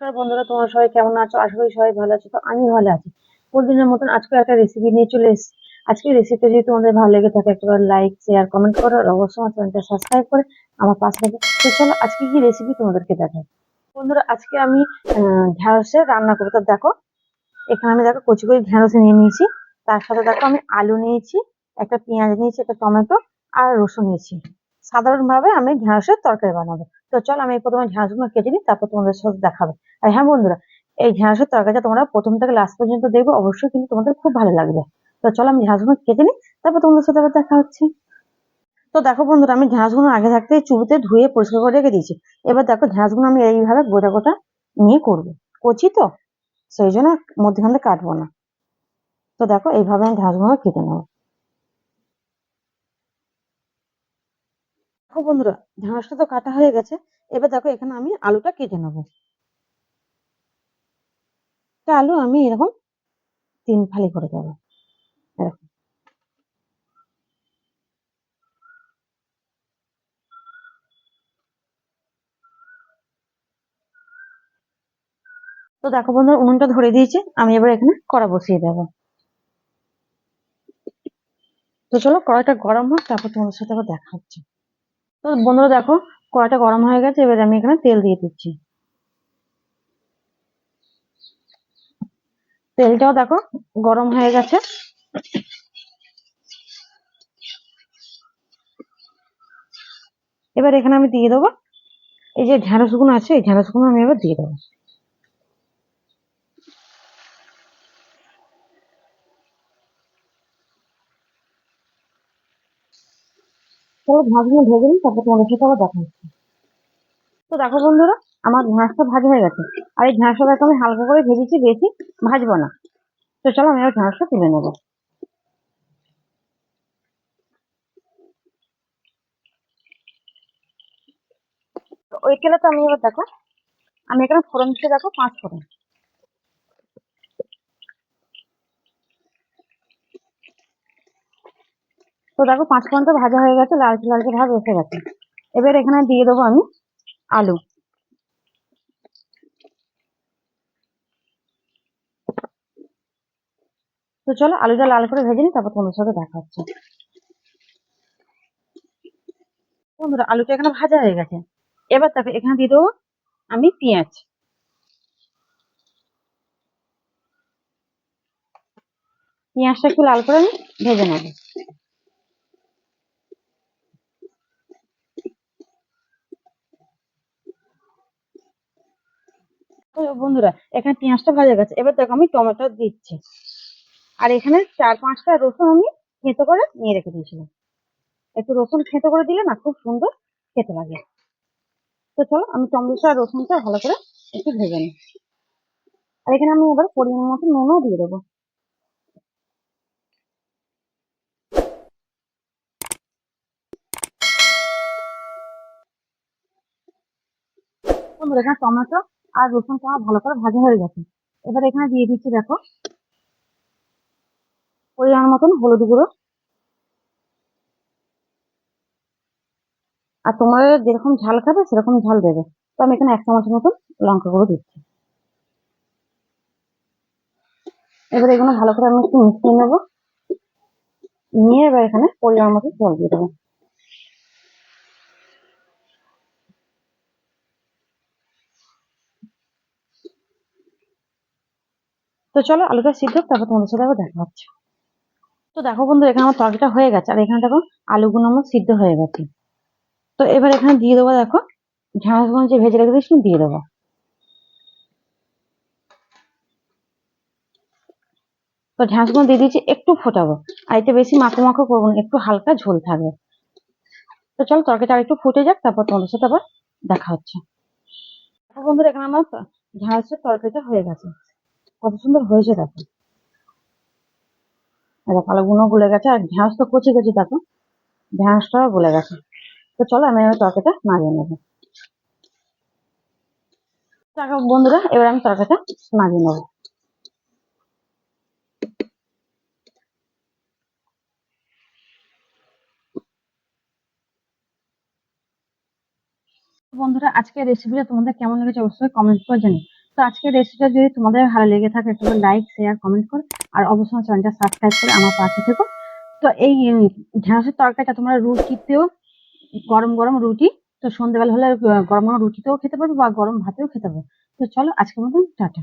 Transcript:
নমস্কার বন্ধুরা, তোমার সবাই কেমন আছো? আশা করি সবাই ভালো আছো। তো আমি ভালো আছি। প্রতিদিনের মতন আজকে একটা রেসিপি নিয়ে চলে এসেছি। আজকে রেসিপিটা যদি তোমাদের ভালো লেগে থাকে, একবার লাইক শেয়ার কমেন্ট করো, আর অবশ্যই আমার চ্যানেলটা সাবস্ক্রাইব করে আমার পাশে থাকো। তো চলো, আজকে কি রেসিপি তোমাদেরকে দেখাই? বন্ধুরা, আজকে আমি ঢ্যাঁড়সের রান্না করব। তো দেখো, এখানে আমি দেখো কচি কচি ঢ্যাঁড়স নিয়ে নিয়েছি। তার সাথে দেখো আমি আলু নিয়েছি, একটা পেঁয়াজ নিয়েছি, একটা টমেটো আর রসুন নিয়েছি। সাধারণভাবে আমি ঢ্যাঁড়সের তরকারি বানাবো। তো চল, আমি প্রথমে ঢ্যাঁড়সগুলো কেটে নিই, তারপর তোমাদের সাথে দেখাবে। আর হ্যাঁ বন্ধুরা, এই ঢ্যাঁড়সের তরকারিটা তোমরা প্রথম থেকে লাস্ট পর্যন্ত দেখবে, অবশ্যই কিন্তু তোমাদের খুব ভালো লাগবে। তো চলো আমি ঢ্যাঁড়সগুলো কেটে নিই, তারপর তোমাদের সাথে আবার দেখা হচ্ছে। তো দেখো বন্ধুরা, আমি ঢ্যাঁড়সগুলো আগে থাকতে চুবিতে ধুয়ে পরিষ্কার করে রেখে দিয়েছি। এবার দেখো ঢ্যাঁড়সগুলো আমি এইভাবে গোটা গোটা নিয়ে করব। কচি তো, সেই জন্য মধ্যখান কাটবো না। তো দেখো এইভাবে আমি ঢ্যাঁড়সগুলো কেটে নেব। বন্ধুরা ঢ্যাঁড়সটা তো কাটা হয়ে গেছে, এবার দেখো এখানে আমি আলুটা কেটে নেব। একটা আলু আমি এরকম তিন ফালি করে দেবো। এরকম। তো দেখো বন্ধুরা, উনুনটা ধরে দিয়েছে, আমি এবার এখানে কড়া বসিয়ে দেবো। তো চলো, কড়াইটা গরম হোক, তারপর তোমাদের সাথে আবার দেখা হচ্ছে। তো বন্ধুরা দেখো, কড়াইটা গরম হয়ে গেছে, এবার আমি এখানে তেল দিয়ে দিচ্ছি। তেলটাও দেখো, গরম হয়ে গেছে। এবার এখানে আমি দিয়ে দেবো। এই যে ঢ্যাঁড়সগুলো আছে, এই ঢ্যাঁড়সগুলো আমি এবার দিয়ে দেবো। চলো ভেজে নিই, তারপর তোমাদের সাথে আবার দেখা তো দেখো বন্ধুরা, আমার ঢ্যাঁড়সটা ভাজা হয়ে গেছে। আর এই দেখো আমি হালকা করে ভেজেছি, বেশি ভাজবো না। তো চলো আমি এবার ঢ্যাঁড়সটা তুলে নেব। ওই তেলে তো আমি এবার দেখো, আমি এখানে ফোড়ন দিতে দেখো, পাঁচ ফোড়ন। তো দেখো পাঁচ ফোড়নটা ভাজা হয়ে গেছে, লালচে লালচে ভাব এসে গেছে। এবার এখানে দিয়ে দেবো আমি আলু। তো চলো আলুটা লাল করে ভেজে নিই, তারপর তোমার সাথে দেখা হচ্ছে। বন্ধুরা, আলুটা এখানে ভাজা হয়ে গেছে। এবার দেখো এখানে দিয়ে দেবো আমি পেঁয়াজ। পেঁয়াজটা একটু লাল করে আমি ভেজে নেব। বন্ধুরা, এখানে পেঁয়াজটা ভাজা গেছে। এবার দেখো আমি টমেটো দিচ্ছি। আর এখানে চার পাঁচটা রসুন আমি থেঁতো করে নিয়ে রেখে দিয়েছিলাম। একটু রসুন থেঁতো করে দিলে না খুব সুন্দর খেতে লাগে। তো চলো, আমি টমেটো আর রসুনটা ভালো করে একটু ভেজে নিই। আর এখানে আমি এবার পরিমাণ মতো নুনও দিয়ে দেবো। এখানে টমেটো আর রসুনটা ভালো করে ভাজা হয়ে গেছে। এবার এখানে দিয়ে দিচ্ছি, দেখো পরিমাণ মতন হলুদ গুঁড়ো। আর তোমার যেরকম ঝাল খাবে, সেরকম ঝাল দেবে। তো আমি এখানে এক চামচের মতন লঙ্কা গুঁড়ো দিচ্ছি। এবার এগুলো ভালো করে আমি একটু মিশিয়ে নেব। নিয়ে এবার এখানে পরিমাণ মতো জল দিয়ে দেবো। তো চলো আলুটা সিদ্ধ তারপর তোমাদের সাথে আবার দেখা হচ্ছে। তো দেখো বন্ধু, এখানে আমার তরকারিটা হয়ে গেছে, আর এখানে দেখো আলুগুলো আমার সিদ্ধ হয়ে গেছে। তো এবার এখানে দিয়ে দেবো দেখো ঢ্যাঁড়সগুলো যে ভেজে রেখে দিয়েছি দিয়ে দেবো। তো ঢ্যাঁড়সগুলো দিয়ে দিয়েছি, একটু ফোটাবো, আর এটা বেশি মাখো মাখো করব না, একটু হালকা ঝোল থাকবে। তো চলো তরকারিটা আর একটু ফুটে যাক, তারপর তোমাদের সাথে আবার দেখা হচ্ছে। বন্ধুরা, এখানে আমার ঢ্যাঁড়সের তরকারিটা হয়ে গেছে। কত সুন্দর হয়েছে দেখো। দেখো আলুগুলো গলে গেছে। আর ঢ্যাঁড়স তো কচি কচি দেখো ঢ্যাঁড়সটাও গলে গেছে। তো চলো, আমি এবার তরকারিটা নামিয়ে নেব। বন্ধুরা, এবার আমি তরকারিটা নামিয়ে নেব। বন্ধুরা, আজকের রেসিপিটা তোমাদের কেমন লেগেছে অবশ্যই কমেন্ট করে জানি তো আজকের রেসিপিটা যদি তোমাদের ভালো লেগে থাকে, একটু লাইক শেয়ার কমেন্ট করো। আর অবশ্যই চ্যানেলটা সাবস্ক্রাইব করে আমার পাশে থেকো। তো এই ঢেঁড়সের তরকারিটা তোমরা রুটিতেও, গরম গরম রুটি, তো সন্ধ্যেবেলা হলে গরম গরম রুটিতেও খেতে পারবে বা গরম ভাতেও খেতে পারবে। তো চলো আজকের মতন, টাটা।